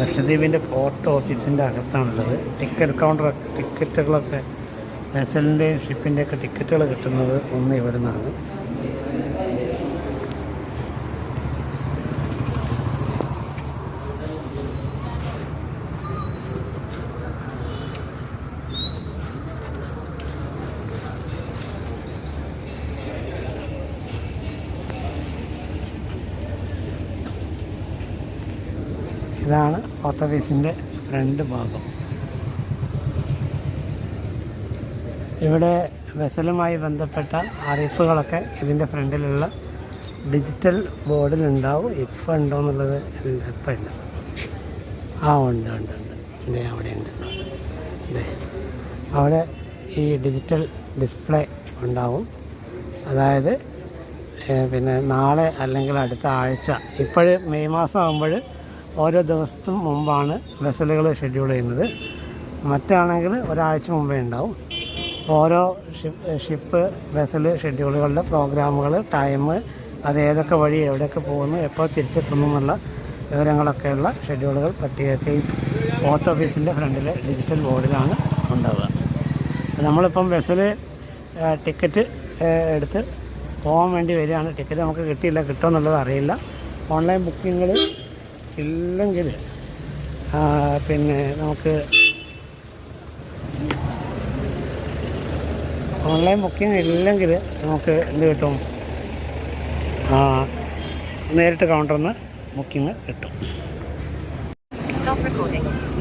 ലക്ഷദ്വീപിന്റെ port ഓഫീസിന്റെ അകത്താണുള്ളത്. Ticket counter ടിക്കറ്റുകളൊക്കെ വെസലിന്റെയും ഷിപ്പിന്റെയൊക്കെ ടിക്കറ്റുകൾ കിട്ടുന്നത് ഒന്ന് ഇവിടെ നിന്നാണ് ഇതാണ് പോർട്ട് ഓഫീസിന്റെ ഫ്രണ്ട് ഭാഗം. ഇവിടെ വെസലുമായി ബന്ധപ്പെട്ട അറിയിപ്പുകളൊക്കെ ഇതിന്റെ ഫ്രണ്ടിലുള്ള ഡിജിറ്റൽ ബോർഡിൽ ഉണ്ടാവും. ഇപ്പം ഉണ്ടോ എന്നുള്ളത് ഇപ്പം ഇല്ല. ആ ഉണ്ട് ഉണ്ട് ഉണ്ട്. ഇതേ അവിടെ ഉണ്ട്. ഇതേ അവിടെ ഈ ഡിജിറ്റൽ ഡിസ്പ്ലേ ഉണ്ടാവും. അതായത് പിന്നെ നാളെ അല്ലെങ്കിൽ അടുത്ത ആഴ്ച ഇപ്പോഴും മെയ് മാസം ആകുമ്പോൾ ഓരോ ദിവസത്തും മുമ്പാണ് വെസലുകൾ ഷെഡ്യൂൾ ചെയ്യുന്നത്. മറ്റാണെങ്കിൽ ഒരാഴ്ച മുമ്പേ ഉണ്ടാവും. ഓരോ ഷിപ്പ് ഷിപ്പ് വെസൽ ഷെഡ്യൂളുകളുടെ പ്രോഗ്രാമുകൾ ടൈം അത് ഏതൊക്കെ വഴി എവിടെയൊക്കെ പോകുന്നു എപ്പോൾ തിരിച്ചെത്തുന്നു എന്നുള്ള വിവരങ്ങളൊക്കെയുള്ള ഷെഡ്യൂളുകൾ പട്ടികയൊക്കെ ഈ പോസ്റ്റ് ഓഫീസിന്റെ ഫ്രണ്ടിലെ ഡിജിറ്റൽ ബോർഡിലാണ് ഉണ്ടാവുക. നമ്മളിപ്പം ബസ്സിൽ ടിക്കറ്റ് എടുത്ത് പോകാൻ വേണ്ടി വരികയാണ്. ടിക്കറ്റ് നമുക്ക് കിട്ടിയില്ല കിട്ടുമെന്നുള്ളത് അറിയില്ല. ഓൺലൈൻ ബുക്കിങ്ങൾ ഇല്ലെങ്കിൽ ആ, പിന്നെ നമുക്ക് ഓൺലൈൻ ബുക്കിംഗ് ഇല്ലെങ്കിൽ നമുക്ക് എന്ത് കിട്ടും? ആ, നേരിട്ട് കൗണ്ടറിൽ നിന്ന് ബുക്കിംഗ് കിട്ടും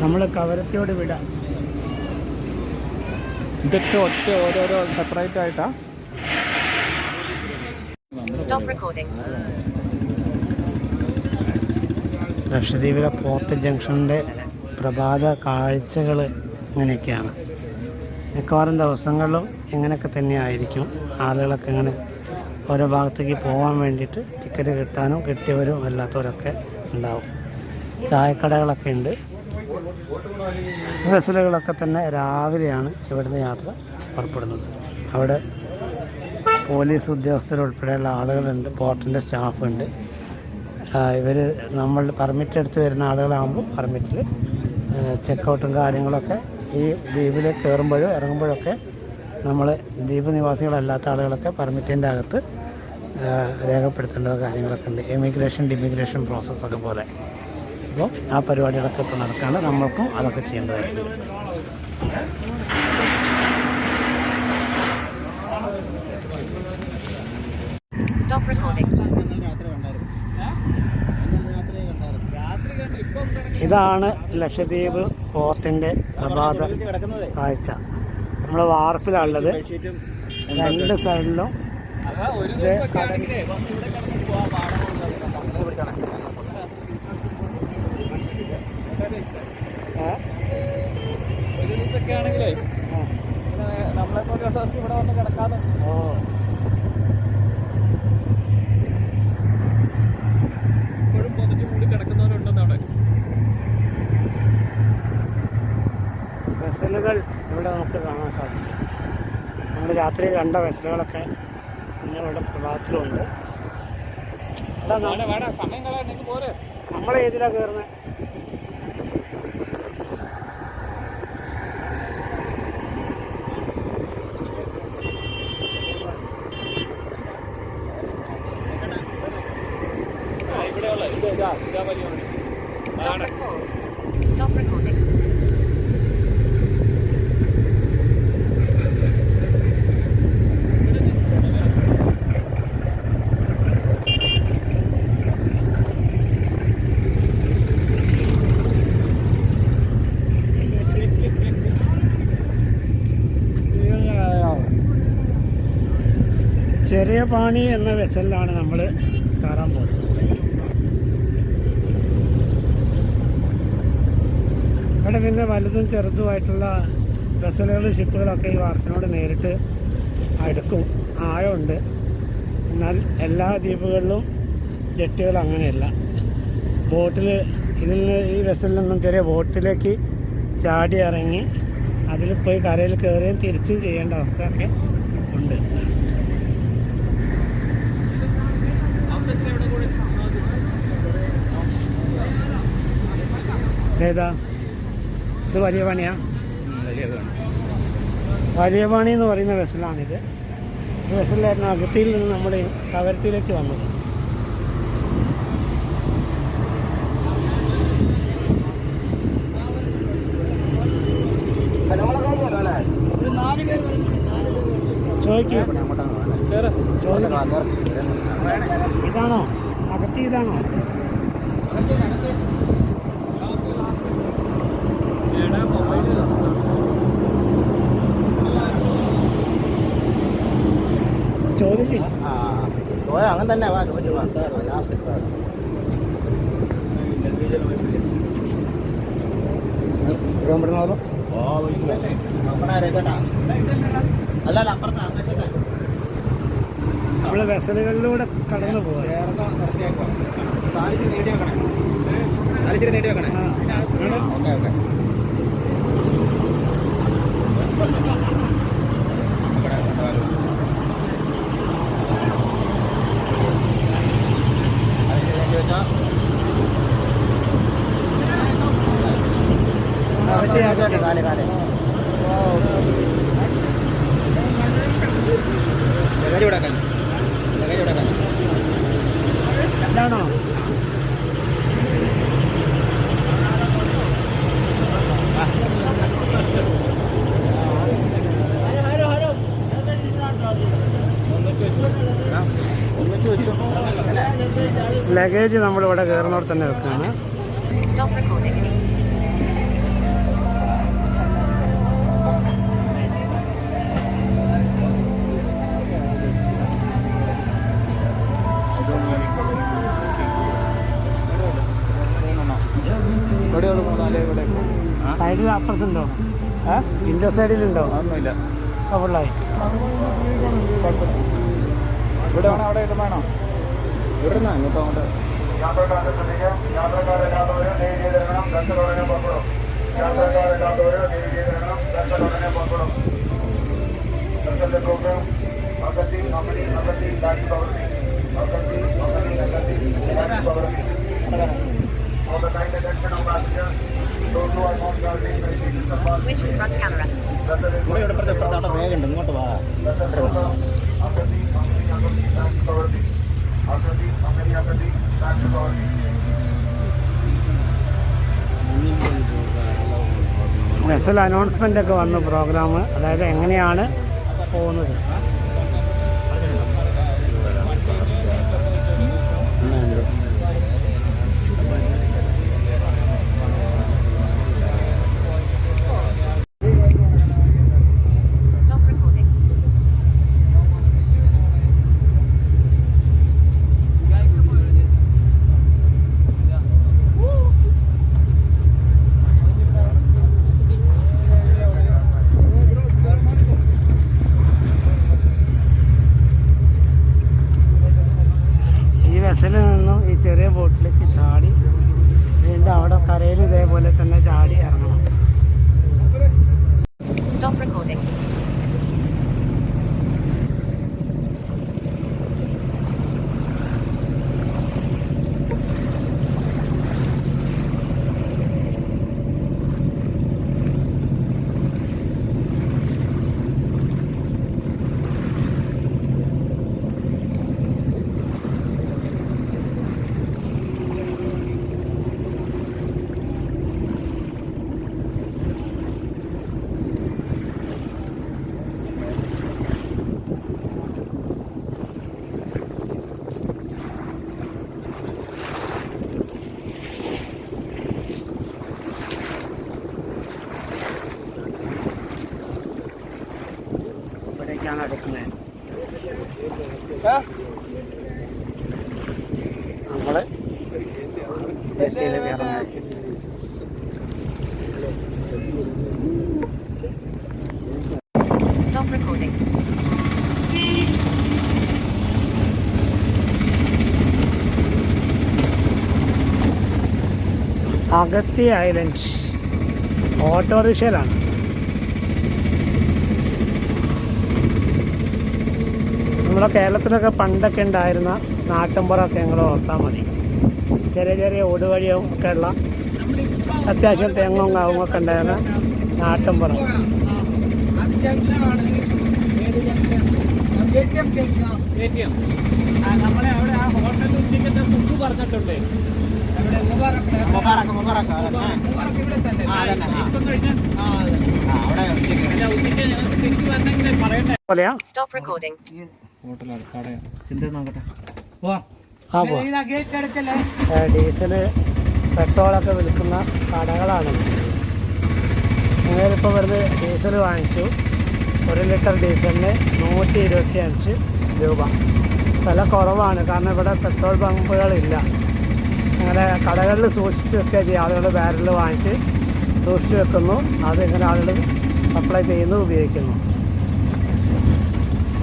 നമ്മൾ കവരത്തിയോട് വിടാം. ഇതൊക്കെ ഒറ്റ ഓരോരോ സെപ്പറേറ്റ് ആയിട്ടാണ് Stop recording. ലക്ഷദ്വീപിലെ പോർട്ട് ജംഗ്ഷന്റെ പ്രഭാത കാഴ്ചകൾ ഇങ്ങനെയൊക്കെയാണ്. മിക്കവാറും ദിവസങ്ങളിലും ഇങ്ങനെയൊക്കെ തന്നെയായിരിക്കും. ആളുകളൊക്കെ ഇങ്ങനെ ഓരോ ഭാഗത്തേക്ക് പോകാൻ വേണ്ടിയിട്ട് ടിക്കറ്റ് കിട്ടാനും കിട്ടിയവരും അല്ലാത്തവരൊക്കെ ഉണ്ടാവും. ചായക്കടകളൊക്കെ ഉണ്ട്. ബസ്സിലുകളൊക്കെ തന്നെ രാവിലെയാണ് ഇവിടുന്ന് യാത്ര പുറപ്പെടുന്നത്. അവിടെ പോലീസ് ഉദ്യോഗസ്ഥരുൾപ്പെടെയുള്ള ആളുകളുണ്ട്. പോർട്ടിന്റെ സ്റ്റാഫുണ്ട്. ഇവർ നമ്മൾ പെർമിറ്റ് എടുത്ത് വരുന്ന ആളുകളാകുമ്പോൾ പെർമിറ്റിൽ ചെക്കൗട്ടും കാര്യങ്ങളൊക്കെ ഈ ദ്വീപിൽ കയറുമ്പോഴും ഇറങ്ങുമ്പോഴൊക്കെ നമ്മൾ ദ്വീപ് നിവാസികളല്ലാത്ത ആളുകളൊക്കെ പെർമിറ്റിന്റെ അകത്ത് രേഖപ്പെടുത്തേണ്ട കാര്യങ്ങളൊക്കെ ഉണ്ട്. എമിഗ്രേഷൻ ഡിമിഗ്രേഷൻ പ്രോസസ്സൊക്കെ പോലെ. അപ്പോൾ ആ പരിപാടികളൊക്കെ ഇപ്പോൾ നടക്കുകയാണ് നമ്മൾക്കും അതൊക്കെ ചെയ്യേണ്ടതായിട്ടുണ്ട് ഇതാണ് ലക്ഷദ്വീപ് പോർട്ടിന്റെ പ്രഭാത കാഴ്ച. നമ്മൾ വാർഫിലാണുള്ളത്. രണ്ട് സൈഡിലും. നമ്മളെ പോലെ ഇവിടെ വന്ന് കിടക്കാതെ ഓ ഇപ്പോഴും പൊതിച്ച് മൂടി കിടക്കുന്നവരുണ്ടെന്നാണ് വെസലുകൾ ഇവിടെ നമുക്ക് കാണാൻ സാധിക്കും നമ്മൾ രാത്രി കണ്ട വെസലുകളൊക്കെ ഇന്ന് ഇവിടെ പ്രഭാതത്തിലുണ്ട് അതാ ന- വേണ്ട വേണ്ട സമയം വെസലുകളൊക്കെ ഞങ്ങളുടെ പോരെ. നമ്മൾ ഏതിലാണ് കയറുന്നത് ആ, ഇവിടെയുള്ള ഇത് ഇതാ ഇതാ വലിയ വണ്ടി. Stop ആണ്. record. Stop recording. ചെറിയ പാണി എന്ന വെസലിലാണ് നമ്മൾ കയറാൻ പോകുന്നത് ഇവിടെ പിന്നെ വലുതും ചെറുതുമായിട്ടുള്ള വെസലുകളും ഷിപ്പുകളൊക്കെ ഈ വാർഫിനോട് നേരിട്ട് അടുക്കും. ആഴമുണ്ട്. എന്നാൽ എല്ലാ ദ്വീപുകളിലും ജെട്ടികൾ അങ്ങനെയല്ല. ബോട്ടിൽ ഇതിൽ ഈ വെസലിൽ നിന്നും ചെറിയ ബോട്ടിലേക്ക് ചാടി ഇറങ്ങി അതിൽ പോയി കരയിൽ കയറുകയും തിരിച്ചും ചെയ്യേണ്ട അവസ്ഥയൊക്കെ ഉണ്ട് ആ ബസ്സിൽ എവിടെ കൂടി? ഏതാ? ഇത് വലിയ പണിയാ? വലിയ പണി എന്ന് പറയുന്ന വെസലാണിത് വെസലായിരുന്നു അകത്തിയിൽ നിന്ന് നമ്മൾ കവരത്തിയിലേക്ക് വന്നത്. ചോദിക്കൂ. ഇതാണോ? അകത്തി ഇതാണോ? അങ്ങനെ തന്നെ വാ വാ ലാസ്റ്റ് ഓ വിളിക്കുമല്ലേ നോക്കണാരേ ചേട്ടാ അല്ല അല്ല അപ്പുറത്താ അങ്ങനത്തെ നമ്മൾ വെസലുകളിലൂടെ കടന്നു പോകാം നീട്ടി വെക്കണേ കാലിച്ചിരി നീട്ടി വെക്കണേ ഓക്കെ ഓക്കെ അകത്തിയാക്കി. കാൽ കാൽ. ലഗേജ് നമ്മളിവിടെ കയറുന്നവർ തന്നെ വെക്കുകയാണ്. അപ്പുറത്ത് ഉണ്ടോ വിൻഡോ സൈഡിലുണ്ടോ അതൊന്നുമില്ല ഫുള്ളായി ഇവിടെ വേണോ അവിടെ വേണോ ഇവിടെ നിന്നാ ഇങ്ങോട്ടോ അങ്ങോട്ട് ഉണ്ട് ഇങ്ങോട്ട് വാ ഇവിടെ വാ. വെസൽ അനൗൺസ്മെന്റ് ഒക്കെ വന്നു പ്രോഗ്രാം അതായത് എങ്ങനെയാണ് പോകുന്നത് Stop recording. ഈ വെസലിൽ നിന്നും ഈ ചെറിയ ബോട്ടിലേക്ക് ചാടി വീണ്ടും അവിടെ കരയിൽ ഇതേപോലെ തന്നെ ചാടി ഇറങ്ങണം Stop recording. ജെട്ടിയിലേക്ക് ഇറങ്ങാൻ Stop recording. അഗത്തി ഐലൻഡ്സ് ഓട്ടോറിക്ഷയിലാണ്. നമ്മുടെ കേരളത്തിലൊക്കെ പണ്ടൊക്കെ ഉണ്ടായിരുന്ന നാട്ടിൻപുറമൊക്കെ ഞങ്ങൾ ഓർത്താൽ മതി. ചെറിയ ചെറിയ ഓടുവഴിയും ഒക്കെ ഉള്ള അത്യാവശ്യം തെങ്ങും കാവും ഒക്കെ ഉണ്ടായിരുന്ന എം നമ്മളെ അവിടെ ആ ഹോട്ടലിൽ ഉച്ചയ്ക്കത്തെ ഫുഡ് പറഞ്ഞിട്ടുണ്ട് സ്റ്റോപ്പ് മുബാറക്കിലെ നോക്കട്ടെ? ഇതിനാ ഗേറ്റ് അടച്ചല്ലേ? ഡീസൽ പെട്രോളൊക്കെ വിൽക്കുന്ന കടകളാണ്. നിങ്ങളിപ്പോൾ വരുന്നത് ഡീസൽ വാങ്ങിച്ചു. ഒരു ലിറ്റർ ഡീസലിന് നൂറ്റി ഇരുപത്തി അഞ്ച് രൂപ. വില കുറവാണ്. കാരണം ഇവിടെ പെട്രോൾ പമ്പുകളില്ല. അങ്ങനെ കടകളിൽ സൂക്ഷിച്ച് വെക്കുക ചെയ്യുക ആളുകൾ ബാരലിൽ വാങ്ങിച്ച് സൂക്ഷിച്ച് വെക്കുന്നു. അത് ഇങ്ങനെ ആളുകൾ സപ്ലൈ ചെയ്യുന്നു ഉപയോഗിക്കുന്നു.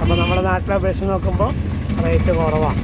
അപ്പോൾ നമ്മുടെ നാട്ടിലെ അപേക്ഷിച്ച് നോക്കുമ്പോൾ റേറ്റ് കുറവാണ്